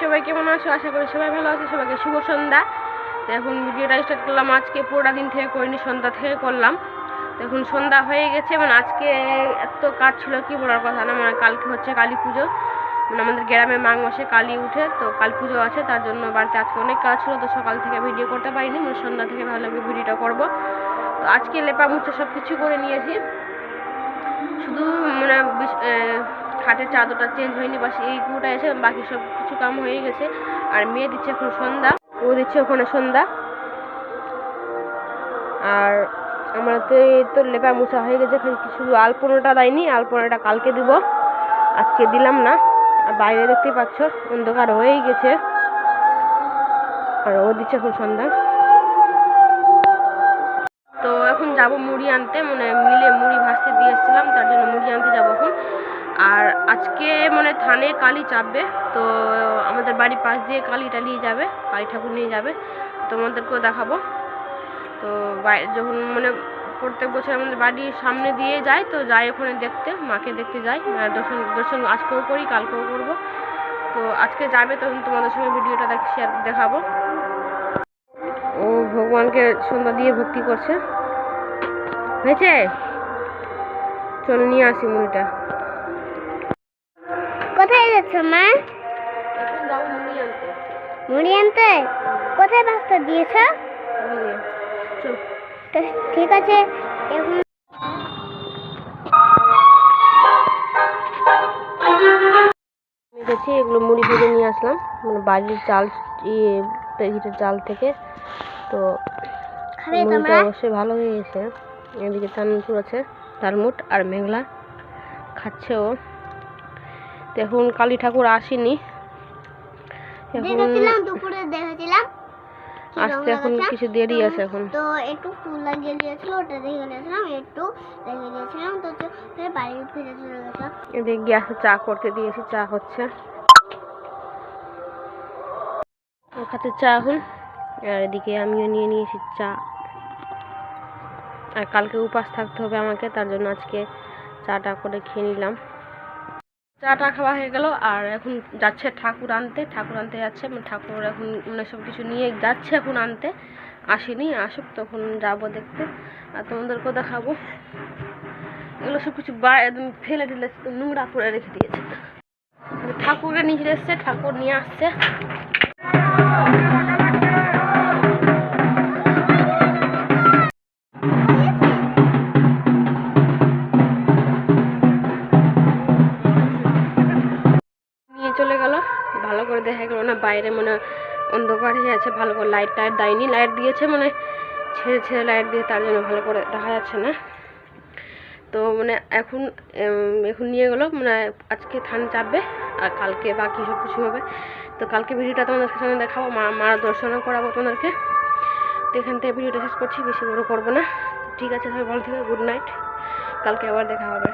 সবাই কেমন আছো? আশা করি সবাই ভালো আছে, সবাইকে শুভ সন্ধ্যা। তো এখন ভিডিওটা স্টার্ট করলাম, আজকে পুরোটা দিন থেকে করিনি, সন্ধ্যা থেকে করলাম। এখন সন্ধ্যা হয়ে গেছে মানে আজকে এত কাজ ছিল, কি বলার কথা না মানে কালকে হচ্ছে কালী পুজো। মানে আমাদের গ্রামে মাঘ মাসে কালী উঠে, তো কালী পুজো আছে, তার জন্য বাড়িতে আজকে অনেক কাজ ছিল, তো সকাল থেকে ভিডিও করতে পারিনি মানে সন্ধ্যা থেকে ভালো লাগবে ভিডিওটা করব। তো আজকে লেপা মুছে সব কিছু করে নিয়েছি। শুধু মানে খাটের চাদরটা চেঞ্জ হয়নি, বাস এইগুলোটা এসে বাকি সব কিছু কাম হয়ে গেছে। আর মেয়ে দিচ্ছে এখন সন্ধ্যা, ও দিচ্ছে ওখানে সন্ধ্যা। আর আমার তো এই তো লেপা মোছা হয়ে গেছে শুধু আলপনাটা দেয়নি, আলপনাটা কালকে দিব, আজকে দিলাম না। আর বাইরে দেখতেই পাচ্ছ, অন্ধকার হয়েই গেছে। আর ও দিচ্ছে এখন সন্ধ্যা। তো এখন যাব মুড়ি আনতে মানে মিলে মুড়ি ভাজতে দিয়ে এসেছিলাম, তার জন্য মুড়ি আনতে যাব এখন। আর আজকে মানে থানে কালী চাপবে, তো আমাদের বাড়ির পাশ দিয়ে কালী টালিয়ে যাবে, কালী ঠাকুর নিয়ে যাবে, তোমাদেরকেও দেখাবো। তো যখন মানে প্রত্যেক বছর আমাদের বাড়ির সামনে দিয়ে যায়, তো যাই ওখানে দেখতে, মাকে দেখতে যাই দর্শন দর্শন আজকেও করি, কালকেও করব। তো আজকে যাবে, তখন তোমাদের সঙ্গে ভিডিওটা দেখ শেয়ার দেখাবো। ও ভগবানকে সন্ধ্যা দিয়ে ভক্তি করছে। হয়েছে? চল নিয়ে আসি মুড়িটা। যাচ্ছ মা? মুড়ি আনতে কোথায় বাসটা দিয়েছ? তো ঠিক আছে এখন গেছি এগুলো মুড়ি ভেজে নিয়ে আসলাম মানে বাড়ির চাল ইয়ে প্যাকেটের চাল থেকে। তো মুড়িটা অবশ্যই ভালো হয়ে গেছে। এদিকে তানপুর আছে তালমুট আর মেঘলা। খাচ্ছে ও। এখন কালী ঠাকুর আসেনি। এখন দুপুরে দেখেছিলাম। আসতে এখন কিছু দেরি আছে এখন। তো একটু ফুল লাগিয়ে দিয়েছিল ওটা দেখে গেছিলাম একটু দেখে দিয়েছিলাম তো ফের বাড়ি ফিরে চলে এদিকে গ্যাসে চা করতে দিয়েছি চা হচ্ছে। খাতে চা এখন আর এদিকে আমিও নিয়ে নিয়েছি চা। আর কালকে উপাস থাকতে হবে আমাকে তার জন্য আজকে চাটা করে খেয়ে নিলাম। চাটা খাওয়া হয়ে গেল, আর এখন যাচ্ছে ঠাকুর আনতে। ঠাকুর আনতে যাচ্ছে মানে ঠাকুর এখন মানে সব কিছু নিয়ে যাচ্ছে এখন আনতে। আসেনি, আসুক, তখন যাব দেখতে। আর তোমাদেরকেও দেখাবো। এগুলো সব কিছু বা একদম ফেলে দিলে, নোংরা করে রেখে দিয়েছে। ঠাকুরকে নিয়ে এসছে, ঠাকুর নিয়ে আসছে। ভালো করে দেখা গেল না, বাইরে মানে অন্ধকার হয়ে আছে, ভালো করে লাইট টাইট দেয়নি লাইট দিয়েছে মানে ছেড়ে ছেড়ে লাইট দিয়ে তার জন্য ভালো করে দেখা যাচ্ছে না। তো মানে এখন এখন নিয়ে গেলো মানে আজকে থান চাপবে, আর কালকে বাকি সব কিছু হবে। তো কালকে ভিডিওটা তোমাদের সঙ্গে দেখাবো, মা মার দর্শনও করাবো তোমাদেরকে। তো এখান থেকে ভিডিওটা শেষ করছি, বেশি বড় করব না। ঠিক আছে, সবাই ভালো থেকে গুড নাইট কালকে আবার দেখা হবে।